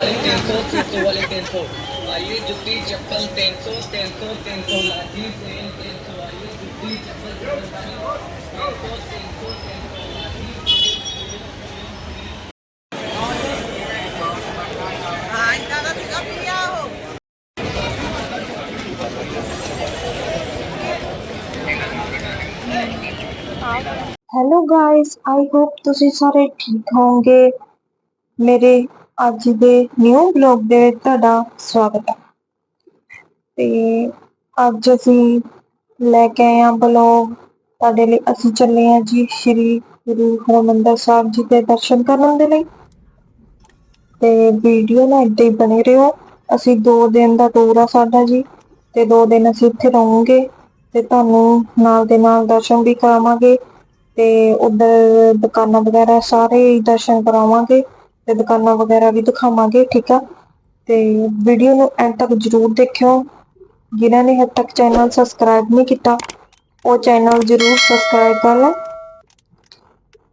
तीन सौ तीन सौ वाले तीन सौ आइए जुत्ती चप्पल तीन सौ तीन सौ तीन सौ लाठी सेल तीन सौ आइए जुत्ती चप्पल तीन सौ तीन सौ तीन सौ लाठी ਹਾਂ Hello guys I hope ਤੁਸੀਂ ਸਾਰੇ ਠੀਕ ਹੋਵੋਗੇ। ਮੇਰੇ ਅੱਜ ਦੇ ਨਿਊ ਬਲੌਗ ਦੇ ਵਿੱਚ ਤੁਹਾਡਾ ਸਵਾਗਤ ਹੈ। ਤੇ ਅੱਜ ਅਸੀਂ ਲੈ ਕੇ ਆਏ ਹਾਂ ਬਲੌਗ ਤੁਹਾਡੇ ਲਈ ਅਸੀਂ ਚੱਲੇ ਹਾਂ ਜੀ ਸ਼੍ਰੀ ਗੁਰੂ ਹਰਿਮੰਦਰ ਸਾਹਿਬ ਜੀ ਦੇ ਦਰਸ਼ਨ ਕਰਨ ਦੇ ਲਈ। ਤੇ ਵੀਡੀਓ ਨਾਲ ਇੱਦਾਂ ਹੀ ਬਣੇ ਰਹੋ। ਅਸੀਂ 2 ਦਿਨ ਦਾ ਟੂਰ ਆ ਸਾਡਾ ਜੀ। ਤੇ 2 ਦਿਨ ਅਸੀਂ ਇੱਥੇ ਰਹਾਂਗੇ। ਤੇ ਤੁਹਾਨੂੰ ਨਾਲ ਦੇ ਨਾਲ ਦਰਸ਼ਨ ਵੀ ਕਰਾਵਾਂਗੇ। ਤੇ ਉਧਰ ਦੁਕਾਨਾਂ ਵਗੈਰਾ ਸਾਰੇ ਦਰਸ਼ਨ ਕਰਾਵਾਂਗੇ ਤੇ ਦੁਕਾਨਾਂ ਵਗੈਰਾ ਵੀ ਦਿਖਾਵਾਂਗੇ, ਠੀਕ ਆ? ਤੇ ਵੀਡੀਓ ਨੂੰ ਐਂਡ ਤੱਕ ਜਰੂਰ ਦੇਖਿਓ। ਜਿਨ੍ਹਾਂ ਨੇ ਹਜੇ ਤੱਕ ਚੈਨਲ ਸਬਸਕ੍ਰਾਈਬ ਨਹੀਂ ਕੀਤਾ, ਉਹ ਚੈਨਲ ਜਰੂਰ ਸਬਸਕ੍ਰਾਈਬ ਕਰ ਲਓ।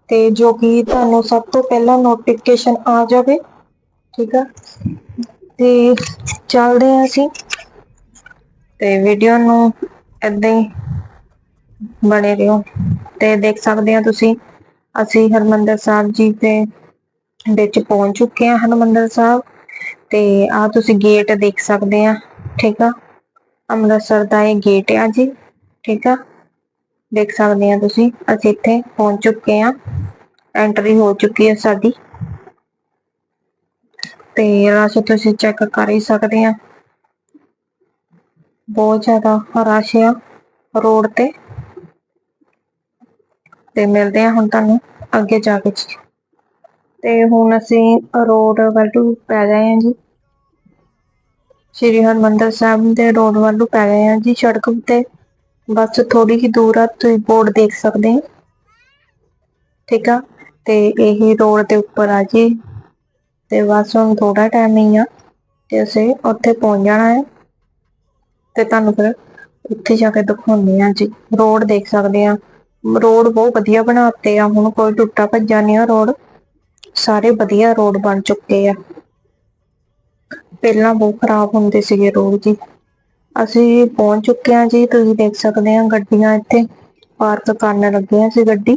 ਤੇ ਜੋ ਕਿ ਤੁਹਾਨੂੰ ਸਭ ਤੋਂ ਪਹਿਲਾਂ ਨੋਟੀਫਿਕੇਸ਼ਨ ਆ ਜਾਵੇ, ਠੀਕ ਆ? ਤੇ ਚੱਲਦੇ ਹਾਂ ਅਸੀਂ। ਤੇ ਵੀਡੀਓ ਨੂੰ ਏਦਾਂ ਹੀ ਬਣੇ ਰਹੋ। ਤੇ ਦੇਖ ਸਕਦੇ ਆ ਤੁਸੀਂ, ਅਸੀਂ ਹਰਮੰਦਰ ਸਾਹਿਬ ਜੀ ਦੇ ਵਿੱਚ ਪਹੁੰਚ ਚੁੱਕੇ ਹਾਂ ਹਰਮੰਦਰ ਸਾਹਿਬ। ਤੇ ਆ ਤੁਸੀਂ ਗੇਟ ਦੇਖ ਸਕਦੇ ਆ ਠੀਕ ਆ? ਅੰਮ੍ਰਿਤਸਰ ਦਾ ਇਹ ਗੇਟ ਆ ਜੀ, ਠੀਕ ਆ? ਦੇਖ ਸਕਦੇ ਆ ਤੁਸੀਂ, ਅਸੀਂ ਇੱਥੇ ਪਹੁੰਚ ਚੁੱਕੇ ਆ ਐਂਟਰੀ ਹੋ ਚੁੱਕੀ ਹੈ ਸਾਡੀ। ਤੇ ਰਸ਼ ਤੁਸੀਂ ਚੈੱਕ ਕਰ ਹੀ ਸਕਦੇ ਆ ਬਹੁਤ ਜ਼ਿਆਦਾ ਰਸ਼ ਆ ਰੋਡ ਤੇ। ਤੇ ਮਿਲਦੇ ਆ ਹੁਣ ਤੁਹਾਨੂੰ ਅੱਗੇ ਜਾ ਕੇ। ਤੇ ਹੁਣ ਅਸੀਂ ਰੋਡ ਵੱਲ ਨੂੰ ਪੈ ਗਏ ਹਾਂ ਜੀ। ਸ਼੍ਰੀ ਹਰਿਮੰਦਰ ਸਾਹਿਬ ਦੇ ਰੋਡ ਵੱਲ ਨੂੰ ਪੈ ਗਏ ਹਾਂ ਜੀ। ਸੜਕ ਉੱਤੇ ਬਸ ਥੋੜੀ ਹੀ ਦੂਰ ਆ, ਤੁਸੀਂ ਬੋਰਡ ਦੇਖ ਸਕਦੇ ਹੋ। ਠੀਕ ਆ? ਤੇ ਇਹੀ ਰੋਡ ਦੇ ਉੱਪਰ ਆ ਜੀ। ਤੇ ਬਸ ਹੁਣ ਥੋੜਾ ਟਾਈਮ ਹੀ ਆ ਤੇ ਅਸੀਂ ਉੱਥੇ ਪਹੁੰਚ ਜਾਣਾ ਹੈ। ਤੇ ਤੁਹਾਨੂੰ ਫਿਰ ਉੱਥੇ ਜਾ ਕੇ ਦਿਖਾਉਂਦੇ ਆ ਜੀ। ਰੋਡ ਦੇਖ ਸਕਦੇ ਆ ਰੋਡ ਬਹੁਤ ਵਧੀਆ ਬਣਾਤੇ ਆ, ਹੁਣ ਕੋਈ ਟੁੱਟਾ ਭੱਜਾ ਨਹੀਂ ਆ ਰੋਡ। ਸਾਰੇ ਵਧੀਆ ਰੋਡ ਬਣ ਚੁੱਕੇ ਆ। ਪਹਿਲਾਂ ਬਹੁਤ ਖਰਾਬ ਹੁੰਦੇ ਸੀਗੇ ਰੋਡ ਜੀ। ਅਸੀਂ ਪਹੁੰਚ ਚੁੱਕੇ ਆ ਜੀ, ਤੁਸੀਂ ਦੇਖ ਸਕਦੇ ਆ ਗੱਡੀਆਂ ਇੱਥੇ। ਪਾਰਕ ਕਰਨ ਲੱਗੇ ਆ ਸੀ ਗੱਡੀ।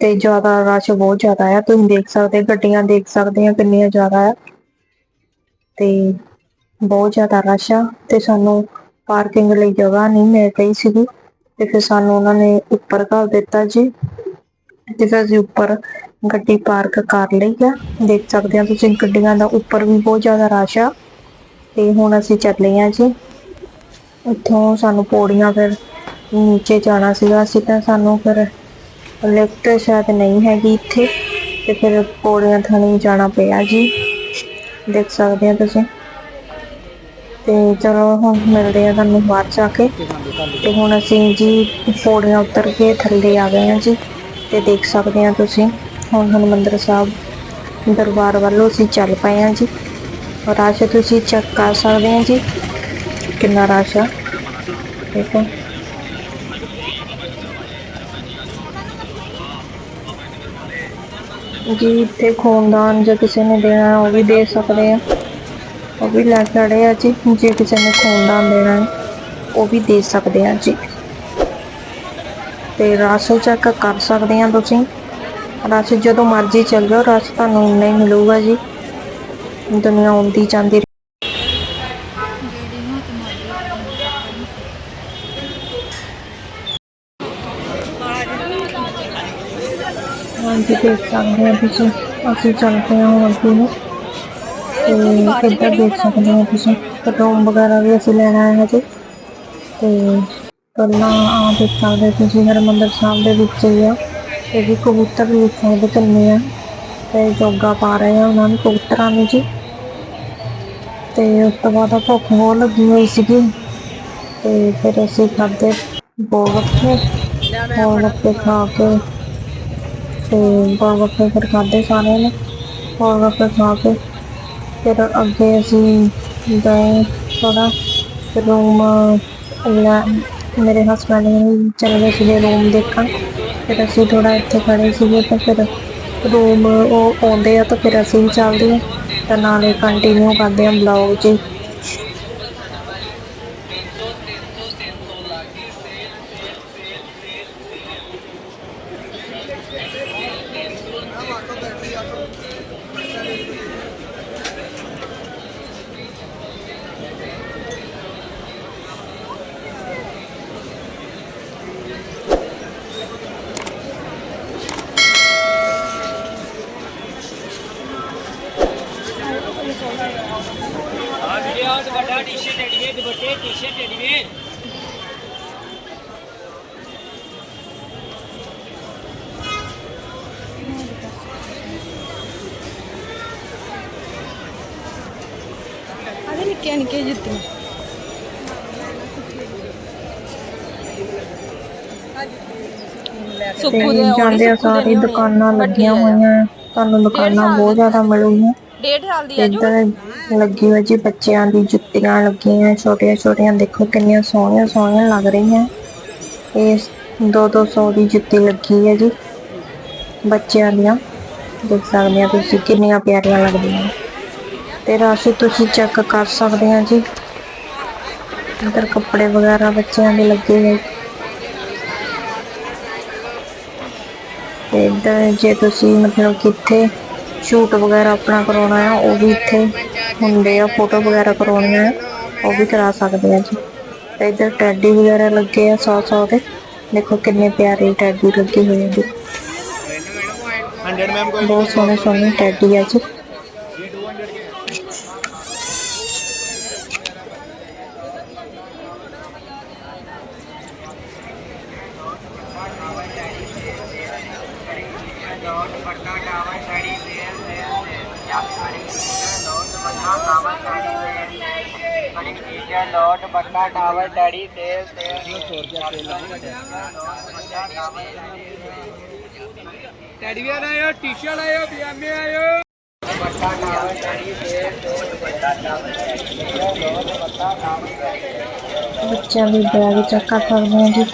ਤੇ ਜ਼ਿਆਦਾ ਰਸ਼ ਬਹੁਤ ਜ਼ਿਆਦਾ ਆ। ਤੁਸੀਂ ਦੇਖ ਸਕਦੇ, ਗੱਡੀਆਂ ਦੇਖ ਸਕਦੇ ਆ ਕਿੰਨੀਆਂ ਜ਼ਿਆਦਾ ਆ। ਤੇ ਬਹੁਤ ਜ਼ਿਆਦਾ ਰਸ਼ ਆ। ਤੇ ਸਾਨੂੰ ਪਾਰਕਿੰਗ ਲਈ ਜਗ੍ਹਾ ਨਹੀਂ ਮਿਲ ਰਹੀ ਸੀਗੀ। ਤੇ ਫਿਰ ਸਾਨੂੰ ਉਹਨਾਂ ਨੇ ਉੱਪਰ ਘੱਲ ਦਿੱਤਾ ਜੀ। ਤੇ ਫਿਰ ਅਸੀਂ ਉੱਪਰ ਗੱਡੀ ਪਾਰਕ ਕਰ ਲਈ ਆ। ਦੇਖ ਸਕਦੇ ਆ ਤੁਸੀਂ ਗੱਡੀਆਂ ਦਾ ਉੱਪਰ ਵੀ ਬਹੁਤ ਜ਼ਿਆਦਾ ਰਸ਼ ਆ। ਤੇ ਹੁਣ ਅਸੀਂ ਚੱਲੇ ਆ ਜੀ। ਇੱਥੋਂ ਸਾਨੂੰ ਪੌੜੀਆਂ ਫਿਰ ਨੀਚੇ ਜਾਣਾ ਸੀਗਾ। ਅਸੀਂ ਤਾਂ ਸਾਨੂੰ ਫਿਰ ਲਿਫਟ ਸ਼ਾਇਦ ਨਹੀਂ ਹੈਗੀ ਇੱਥੇ। ਤੇ ਫਿਰ ਪੌੜੀਆਂ ਥਾਣੀ ਜਾਣਾ ਪਿਆ ਜੀ। ਦੇਖ ਸਕਦੇ ਆ ਤੁਸੀਂ। ਤੇ ਚਲੋ ਹੁਣ ਮਿਲਦੇ ਆ ਤੁਹਾਨੂੰ ਬਾਹਰ ਜਾ ਕੇ। ਤੇ ਹੁਣ ਅਸੀਂ ਜੀ ਪੌੜੀਆਂ ਉਤਰ ਕੇ ਥੱਲੇ ਆ ਗਏ ਹਾਂ ਜੀ, ਤੇ ਦੇਖ ਸਕਦੇ ਆ ਤੁਸੀਂ। ਹੁਣ ਹਰਿਮੰਦਰ ਸਾਹਿਬ ਦਰਬਾਰ ਵੱਲੋਂ ਅਸੀਂ ਚੱਲ ਪਏ ਹਾਂ ਜੀ। ਰਸ਼ ਤੁਸੀਂ ਚੈੱਕ ਕਰ ਸਕਦੇ ਆ ਜੀ। ਕਿੰਨਾ ਰਸ਼ ਆ ਦੇਖੋ। ਜੀ ਇੱਥੇ ਖੂਨਦਾਨ ਜੇ ਕਿਸੇ ਨੇ ਦੇਣਾ, ਉਹ ਵੀ ਦੇ ਸਕਦੇ ਆ। ਉਹ ਵੀ ਲੈ ਕੇ ਆੜੇ ਆ ਜੀ। ਜੇ ਕਿਸੇ ਨੇ ਖੂਨਦਾਨ ਦੇਣਾ ਹੈ ਉਹ ਵੀ ਦੇ ਸਕਦੇ ਆ ਜੀ। ਤੇ ਰਸ ਚੈੱਕ ਕਰ ਸਕਦੇ ਆ ਤੁਸੀਂ। ਰਸ ਜਦੋਂ ਮਰਜ਼ੀ ਚੱਲ ਜਾਓ, ਰਸ ਤੁਹਾਨੂੰ ਨਹੀਂ ਮਿਲੂਗਾ ਜੀ। ਦੁਨੀਆ ਆਉਂਦੀ ਜਾਂਦੀ ਹਾਂਜੀ, ਦੇਖ ਸਕਦੇ ਆ ਤੁਸੀਂ। ਅਸੀਂ ਚੱਲ ਹਾਂ ਹੁਣ ਅੱਗੇ ਨੂੰ। ਤੇ ਇੱਧਰ ਦੇਖ ਸਕਦੇ ਹੋ ਤੁਸੀਂ? ਪੈਟਰੋਲ ਵਗੈਰਾ ਵੀ ਅਸੀਂ ਲੈਣਾ ਹੈ ਹਜੇ। ਤੇ ਪਹਿਲਾਂ ਆ ਦੇਖ ਸਕਦੇ ਹੋ ਤੁਸੀਂ ਹਰਿਮੰਦਰ ਸਾਹਿਬ ਦੇ ਵਿੱਚ ਹੀ ਆ। ਇਹ ਵੀ ਕਬੂਤਰ ਵੀ ਦੇਖ ਸਕਦੇ ਕਿੰਨੇ ਆ। ਤੇ ਜੋਗਾ ਪਾ ਰਹੇ ਆ ਉਹਨਾਂ ਨੂੰ ਕਬੂਤਰਾਂ ਨੂੰ ਜੀ ਤੇ ਉਸ ਤੋਂ ਬਾਅਦ ਭੁੱਖ ਬਹੁਤ ਲੱਗੀ ਹੋਈ ਸੀਗੀ। ਤੇ ਫਿਰ ਅਸੀਂ ਖਾਦੇ ਗੋਲ ਗੱਪੇ। ਗੋਲ ਗੱਪੇ ਖਾ ਕੇ ਤੇ ਗੋਲ ਗੱਪੇ ਫਿਰ ਖਾਦੇ ਸਾਰਿਆਂ ਨੇ। ਗੋਲ ਗੱਪੇ ਖਾ ਕੇ ਫਿਰ ਅੱਗੇ ਅਸੀਂ ਗਏ ਥੋੜਾ ਰੂਮ ਲੈ ਮੇਰੇ ਹਸਬੰਡ ਨੇ ਚਲੇ ਗਏ ਸੀਗੇ ਰੂਮ ਦੇਖਣ। ਫਿਰ ਅਸੀਂ ਥੋੜਾ ਇੱਥੇ ਖੜੇ ਸੀਗੇ ਤਾਂ ਫਿਰ ਰੂਮ ਉਹ ਆਉਂਦੇ ਆ ਤਾਂ ਫਿਰ ਅਸੀਂ ਵੀ ਚੱਲਦੇ ਆ। ਤਾਂ ਨਾਲੇ ਕੰਟੀਨਿਊ ਕਰਦੇ ਆ ਬਲੌਗ ਜੀ ਆ ਵੀਰੇ ਆ ਦੁਪੱਟਾ ਟੀ-ਸ਼ਰਟ ਐਡੀਵੇ ਦੁਪੱਟੇ ਟੀ-ਸ਼ਰਟ ਐਡੀਵੇ ਅਰੇ ਨਿੱਕੀਆਂ ਨਿੱਕੀਆਂ ਜੁੱਤੀਆਂ। ਸੁੱਕੂ ਦੇ ਜਾਂਦੇ ਆ ਸਾਰੀ ਦੁਕਾਨਾਂ ਲੱਗੀਆਂ ਹੋਈਆਂ। ਤੁਹਾਨੂੰ ਦੁਕਾਨਾਂ ਬਹੁਤ ਜ਼ਿਆਦਾ ਮਿਲੂਗੀਆਂ। ਡੇਢ ਸਾਲ ਦੀ ਆਜੂ ਇੱਧਰ ਲੱਗੀ ਹੋਈ ਜੀ ਬੱਚਿਆਂ ਦੀ ਜੁੱਤੀਆਂ ਲੱਗੀਆਂ ਛੋਟੀਆਂ ਛੋਟੀਆਂ ਦੇਖੋ ਕਿੰਨੀਆਂ ਸੋਹਣੀਆਂ ਸੋਹਣੀਆਂ ਲੱਗ ਰਹੀਆਂ। ਇਹ 2-200 ਦੀ ਜੁੱਤੀ ਲੱਗੀ ਹੈ ਜੀ ਬੱਚਿਆਂ ਦੀਆਂ। ਦੇਖ ਸਕਦੇ ਆ ਤੁਸੀਂ ਕਿੰਨੀਆਂ ਪਿਆਰੀਆਂ ਲੱਗਦੀਆਂ ਤੇ ਰਾਸ਼ੀ ਤੁਸੀਂ ਚੈੱਕ ਕਰ ਸਕਦੇ ਆ ਜੀ। ਇੱਧਰ ਕੱਪੜੇ ਵਗੈਰਾ ਬੱਚਿਆਂ ਦੇ ਲੱਗੇ ਹੋਏ। ਤੇ ਇੱਧਰ ਜੇ ਤੁਸੀਂ ਮਤਲਬ ਕਿੱਥੇ ਸ਼ੂਟ ਵਗੈਰਾ ਆਪਣਾ ਕਰਾਉਣਾ ਆ ਉਹ ਵੀ ਇੱਥੇ ਹੁੰਦੇ ਆ। ਫੋਟੋ ਵਗੈਰਾ ਕਰਾਉਣੀਆਂ ਆ ਉਹ ਵੀ ਕਰਾ ਸਕਦੇ ਆ ਜੀ। ਤੇ ਇੱਧਰ ਟੈਡੀ ਵਗੈਰਾ ਲੱਗੇ ਆ ਸੌ ਸੌ ਦੇ। ਦੇਖੋ ਕਿੰਨੇ ਪਿਆਰੇ ਟੈਡੀ ਲੱਗੇ ਹੋਏ ਆ ਜੀ। ਬਹੁਤ ਸੋਹਣੇ ਸੋਹਣੇ ਟੈਡੀ ਆ ਜੀ। ਲੋਟ ਬੱਟਾ ਟਾਵਲ ਡੈਡੀ ਤੇਲ ਤੇਲ ਟੈਡੀ ਵੀ ਆਇਓ ਟੀ-ਸ਼ਰਟ ਆਇਓ ਪਜਾਮੇ ਆਇਓ ਤੇਲ ਤੇਲ ਲੋਟ ਬੱਚਿਆਂ ਦੀ ਬੈਗ ਚੈੱਕ ਕਰ ਸਕਦੇ ਆ ਜੀ।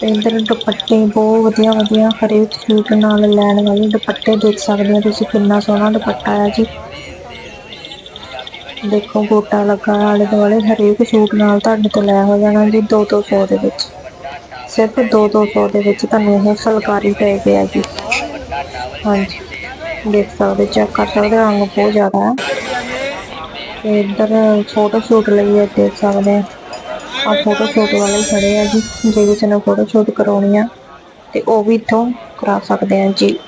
ਤੇ ਇੱਧਰ ਦੁਪੱਟੇ ਬਹੁਤ ਵਧੀਆ ਵਧੀਆ। ਹਰੇਕ ਸੂਟ ਨਾਲ ਲੈਣ ਵਾਲੇ ਦੁਪੱਟੇ ਦੇਖ ਸਕਦੇ ਆ ਤੁਸੀਂ ਕਿੰਨਾ ਸੋਹਣਾ ਦੁਪੱਟਾ ਆ ਜੀ। ਦੇਖੋ ਗੋਟਾ ਲੱਗਾ ਆਲੇ ਦੁਆਲੇ ਹਰੇਕ ਸੂਟ ਨਾਲ ਤੁਹਾਡੇ ਤੋਂ ਲੈ ਹੋ ਜਾਣਾ ਜੀ 2-200 ਦੇ ਵਿੱਚ। ਸਿਰਫ 2-200 ਦੇ ਵਿੱਚ ਤੁਹਾਨੂੰ ਇਹ ਫੁਲਕਾਰੀ ਪੈ ਗਿਆ ਜੀ। ਹਾਂਜੀ, ਦੇਖ ਸਕਦੇ ਚੈੱਕ ਕਰ ਸਕਦੇ ਰੰਗ ਬਹੁਤ ਜ਼ਿਆਦਾ ਹੈ ਤੇ ਇੱਧਰ ਫੋਟੋ ਸ਼ੂਟ ਲਈ ਹੈ ਦੇਖ ਸਕਦੇ ਆ। ਆ ਫੋਟੋ ਸ਼ੂਟ ਵਾਲੇ ਖੜੇ ਆ ਜੀ ਜੇ ਕਿਸੇ ਨੇ ਫੋਟੋ ਸ਼ੂਟ ਕਰਾਉਣੀ ਆ। ਤੇ ਉਹ ਵੀ ਇੱਥੋਂ ਕਰਾ ਸਕਦੇ ਆ ਜੀ।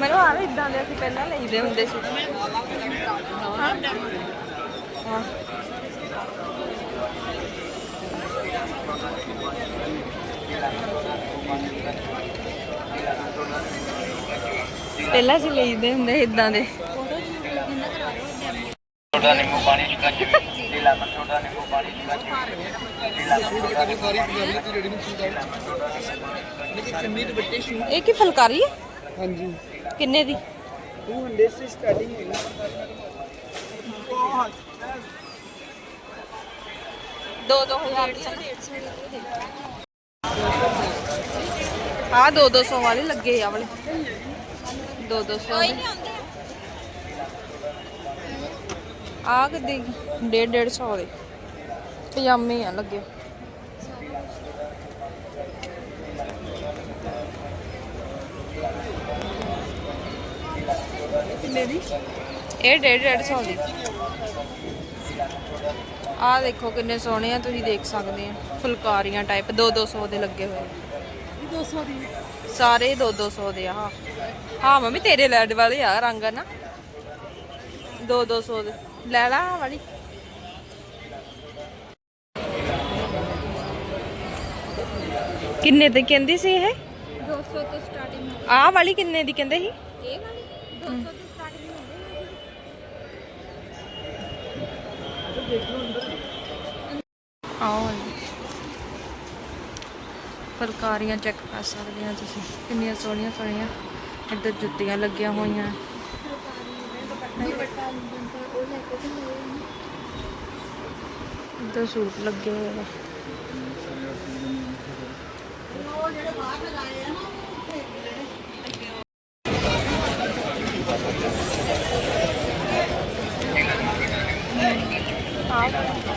ਮੈਨੂੰ ਆ ਇਦਾਂ ਦੇ ਅਸੀਂ ਪਹਿਲਾਂ ਲਈਦੇ ਹੁੰਦੇ ਸੀ। ਪਹਿਲਾਂ ਅਸੀਂ ਲਈਦੇ ਹੁੰਦੇ ਇਦਾਂ ਦੇ। ਛੋਟਾ ਨਿੰਬੂ ਪਾਣੀ ਚ ਕੱਚ ਲੀਲਾ ਛੋਟਾ ਨਿੰਬੂ ਪਾਣੀ ਚ ਕੱਚ ਇਹ ਕੀ ਫੁਲਕਾਰੀ ਹੈ? ਹਾਂਜੀ। ਕਿੰਨੇ ਦੀ? 200 ਸੇ ਸਟਾਰਟਿੰਗ ਹੈ ਦੋ ਦੋ ਹਜ਼ਾਰ ਆ ਦੋ ਦੋ ਸੌ ਵਾਲੇ ਲੱਗੇ ਆ ਵਾਲੇ। ਦੋ ਦੋ ਸੌ ਆ ਕਿੱਦੇ ਡੇਢ ਡੇਢ ਸੌ ਦੇ। ਪਜਾਮੇ ਆ ਲੱਗੇ। ਕਿੰਨੇ ਦੀ? ਇਹ ਡੇਢ ਡੇਢ ਸੌ ਦੀ। ਆਹ ਦੇਖੋ ਕਿੰਨੇ ਸੋਹਣੇ ਆ ਤੁਸੀਂ ਦੇਖ ਸਕਦੇ ਆ। ਫੁਲਕਾਰੀਆਂ ਟਾਈਪ 2-200 ਦੇ ਲੱਗੇ ਹੋਏ 200 ਦੀ ਸਾਰੇ 2-200 ਦੇ ਆ ਹਾਂ। ਹਾਂ ਮੰਮੀ ਤੇਰੇ ਲੈਡ ਵਾਲੇ ਆ ਰੰਗ ਆ ਨਾ 2-200 ਦੇ। ਲੈ ਲਾ ਵਾਲੀ। ਕਿੰਨੇ ਦੀ ਕਹਿੰਦੀ ਸੀ ਇਹ? 200 ਤੋਂ ਸਟਾਰਟਿੰਗ ਆਹ ਵਾਲੀ ਕਿੰਨੇ ਦੀ ਕਹਿੰਦੇ ਸੀ? ਇਹ ਵਾਲੀ? 200 ਤੋਂ ਸਟਾਰਟਿੰਗ ਹੁੰਦੀ ਆਓ ਫੁਲਕਾਰੀਆਂ ਚੈੱਕ ਕਰ ਸਕਦੇ ਆ ਤੁਸੀਂ। ਕਿੰਨੀਆਂ ਸੋਹਣੀਆਂ ਸੋਹਣੀਆਂ ਇੱਧਰ ਜੁੱਤੀਆਂ ਲੱਗੀਆਂ ਹੋਈਆਂ। ਦੁਪੱਟਾ ਬੰਪਰ ਉਹ ਲੈ ਕੇ ਤੇ ਹੋਏ ਇੱਧਰ ਸੂਟ ਲੱਗੇ ਹੋਏ ਆ ਹਾਂ Bye.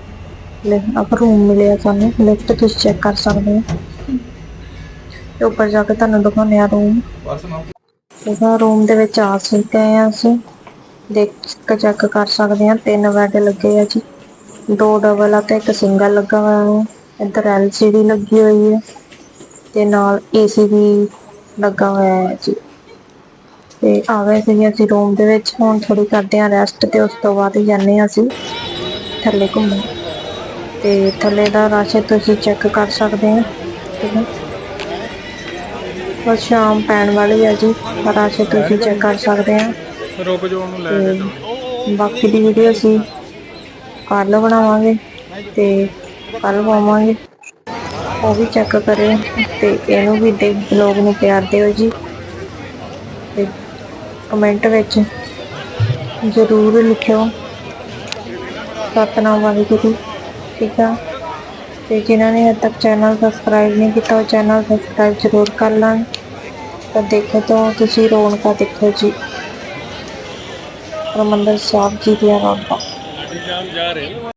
ਆਪਾਂ ਰੂਮ ਮਿਲਿਆ ਸਾਨੂੰ ਲਿਫਟ ਤੁਸੀਂ ਚੈੱਕ ਕਰ ਸਕਦੇ ਹੋ। ਤੇ ਉੱਪਰ ਜਾ ਕੇ ਤੁਹਾਨੂੰ ਦਿਖਾਉਂਦੇ ਆ ਰੂਮ ਇਹਦਾ ਰੂਮ ਦੇ ਵਿੱਚ ਆ ਸੀ ਆ ਅਸੀਂ। ਦੇਖ ਚੈੱਕ ਕਰ ਸਕਦੇ ਹਾਂ, ਤਿੰਨ ਬੈੱਡ ਲੱਗੇ ਆ ਜੀ। ਦੋ ਡਬਲ ਆ ਤੇ ਇੱਕ ਸਿੰਗਲ ਲੱਗਾ ਹੋਇਆ ਹੈ ਇੱਧਰ ਐਲਸੀਡੀ ਲੱਗੀ ਹੋਈ ਹੈ ਤੇ ਨਾਲ ਏਸੀ ਵੀ ਲੱਗਾ ਹੋਇਆ ਹੈ ਜੀ। ਤੇ ਆ ਗਏ ਸੀ ਅਸੀਂ ਰੂਮ ਦੇ ਵਿੱਚ। ਹੁਣ ਥੋੜੀ ਕਰਦੇ ਹਾਂ ਰੈਸਟ ਤੇ ਉਸ ਤੋਂ ਬਾਅਦ ਜਾਂਦੇ ਹਾਂ ਅਸੀਂ। ਥੱਲੇ ਘੁੰਮਣ। ਤੇ ਥੱਲੇ ਦਾ ਰਸ਼ ਤੁਸੀਂ ਚੈੱਕ ਕਰ ਸਕਦੇ ਹੋ। ਠੀਕ ਹੈ ਬਸ ਸ਼ਾਮ ਪੈਣ ਵਾਲੀ ਹੈ ਜੀ ਰਸ਼ ਤੁਸੀਂ ਚੈੱਕ ਕਰ ਸਕਦੇ ਹੋ। ਰੁਕ ਜਾਓ ਉਹਨੂੰ ਲੈ ਤੇ ਬਾਕੀ ਦੀ ਵੀਡੀਓ ਅਸੀਂ ਕੱਲ ਬਣਾਵਾਂਗੇ ਤੇ ਕੱਲ ਪਾਵਾਂਗੇ। ਉਹ ਵੀ ਚੈੱਕ ਕਰਿਓ ਤੇ ਇਹਨੂੰ ਵੀ ਦੇ ਬਲੌਗ ਨੂੰ ਪਿਆਰ ਦਿਓ ਜੀ। ਤੇ ਕਮੈਂਟ ਵਿੱਚ ਜ਼ਰੂਰ ਲਿਖਿਓ। ਸਤਨਾਮ ਵਾਹਿਗੁਰੂ। ਠੀਕ ਆ ਤੇ ਜਿਨ੍ਹਾਂ ਨੇ ਹਜੇ ਤੱਕ ਚੈਨਲ ਸਬਸਕ੍ਰਾਈਬ ਨਹੀਂ ਕੀਤਾ, ਉਹ ਚੈਨਲ ਸਬਸਕ੍ਰਾਈਬ ਜ਼ਰੂਰ ਕਰ ਲੈਣ। ਤਾਂ ਦੇਖੋ ਤਾਂ ਤੁਸੀਂ ਰੌਣਕਾਂ ਦੇਖੋ ਜੀ। ਹਰਿਮੰਦਰ ਸਾਹਿਬ ਜੀ ਦੀਆਂ ਰੌਣਕਾਂ। ਕੁੜੀ ਬਣਾ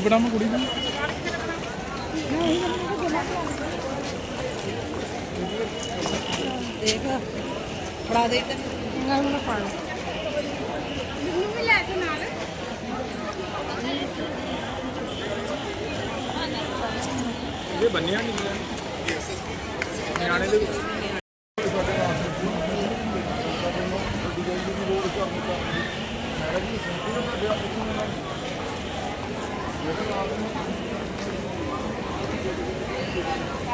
ਕੁੜੀ ਬਣਾ ਦੇਖ ਫੜਾ ਦੇ ਤੇ